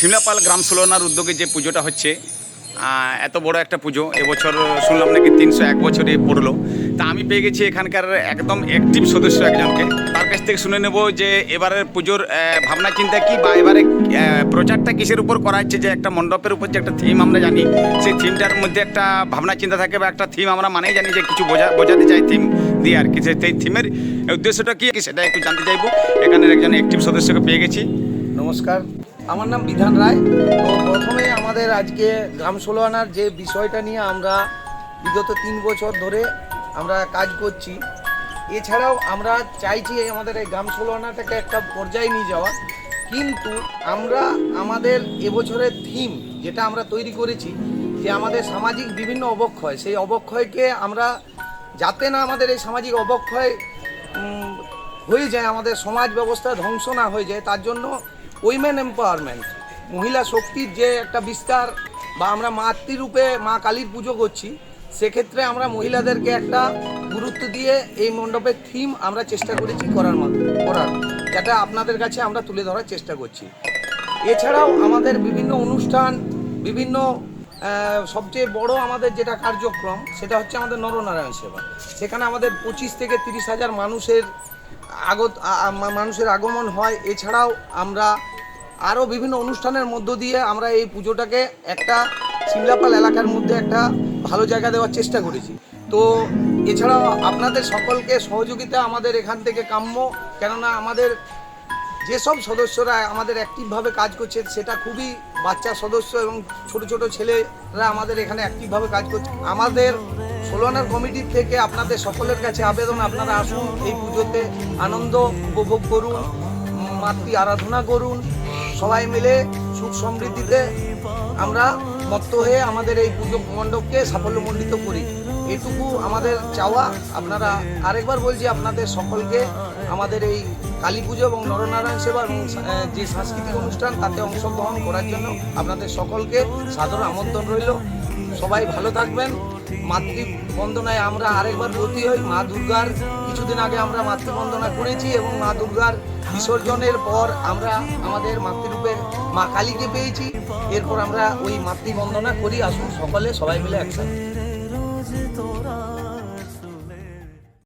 শিমলাপাল গ্রাম সুলনার উদ্যোগে যে পুজোটা হচ্ছে এত বড় একটা পুজো, এবছর শুনলাম নাকি তিনশো এক বছরে পড়ল। তা আমি পেয়ে গেছি এখানকার একদম অ্যাক্টিভ সদস্য একজনকে। তার কাছ থেকে শুনে নেব যে এবারের পুজোর ভাবনা চিন্তা কি বা এবারে প্রচারটা কিসের উপর করা হচ্ছে যে একটা মণ্ডপের উপর যে একটা থিম আমরা জানি, সেই থিমটার মধ্যে একটা ভাবনা চিন্তা থাকে বা একটা থিম আমরা মানেই জানি যে কিছু বোঝা, বোঝাতে চাই থিম দিয়ে আর কি। সেই থিমের উদ্দেশ্যটা কি, সেটা একটু জানতে চাইব। এখানের একজন অ্যাক্টিভ সদস্যকে পেয়ে গেছি। নমস্কার। আমার নাম বিধান রায়। প্রথমে আমাদের আজকে গ্রাম ষোলোয়ানার যে বিষয়টা নিয়ে আমরা বিগত তিন বছর ধরে আমরা কাজ করছি, এছাড়াও আমরা চাইছি আমাদের এই গ্রাম ষোলোয়ানাটাকে একটা পর্যায়ে নিয়ে যাওয়া। কিন্তু আমরা আমাদের এবছরের থিম যেটা আমরা তৈরি করেছি, যে আমাদের সামাজিক বিভিন্ন অবক্ষয়, সেই অবক্ষয়কে আমরা যাতে না আমাদের এই সামাজিক অবক্ষয় হয়ে যায়, আমাদের সমাজ ব্যবস্থা ধ্বংস না হয়ে যায়, তার জন্য উইমেন এম্পাওয়ারমেন্ট মহিলা শক্তির যে একটা বিস্তার বা আমরা মাতৃরূপে মা কালীর পুজো করছি, সেক্ষেত্রে আমরা মহিলাদেরকে একটা গুরুত্ব দিয়ে এই মণ্ডপের থিম আমরা চেষ্টা করেছি করার করার যেটা আপনাদের কাছে আমরা তুলে ধরার চেষ্টা করছি। এছাড়াও আমাদের বিভিন্ন অনুষ্ঠান, বিভিন্ন সবচেয়ে বড় আমাদের যেটা কার্যক্রম, সেটা হচ্ছে আমাদের নরনারায়ণ সেবা। সেখানে আমাদের পঁচিশ থেকে তিরিশ হাজার মানুষের আগত মানুষের আগমন হয়। এছাড়াও আমরা আরও বিভিন্ন অনুষ্ঠানের মধ্য দিয়ে আমরা এই পুজোটাকে একটা সিমলাপাল এলাকার মধ্যে একটা ভালো জায়গা দেওয়ার চেষ্টা করেছি। তো এছাড়াও আপনাদের সকলকে সহযোগিতা আমাদের এখান থেকে কাম্য। কেননা আমাদের যেসব সদস্যরা আমাদের অ্যাক্টিভভাবে কাজ করছে, সেটা খুবই বাচ্চা সদস্য এবং ছোট ছোট ছেলেরা আমাদের এখানে অ্যাক্টিভভাবে কাজ করছে। আমাদের ষোলনার কমিটির থেকে আপনাদের সকলের কাছে আবেদন। আপনারা আসুন, এই পুজোতে আনন্দ উপভোগ করুন, মাতৃ আরাধনা করুন, সবাই মিলে সুখ সমৃদ্ধিতে আমরা মত্ত হয়ে আমাদের এই পুজো মণ্ডপকে সাফল্যমণ্ডিত করি। এটুকু আমাদের চাওয়া। আপনারা আরেকবার বলছি, আপনাদের সকলকে আমাদের এই কালী পুজো এবং নরনারায়ণ সেবা যে সাংস্কৃতিক অনুষ্ঠান, তাতে অংশগ্রহণ করার জন্য আপনাদের সকলকে সাদর আমন্ত্রণ রইল। সবাই ভালো থাকবেন। মাতৃ বন্দনায় আমরা আরেকবার ব্রতী হই মা দুর্গার। কিছুদিন আগে আমরা মাতৃবন্দনা করেছি এবং মা দুর্গার বিসর্জনের পর আমরা আমাদের মাতৃরূপে মা কালীকে পেয়েছি। এরপর আমরা ওই মাতৃবন্দনা করি। আসুন সকলে সবাই মিলে একসাথে।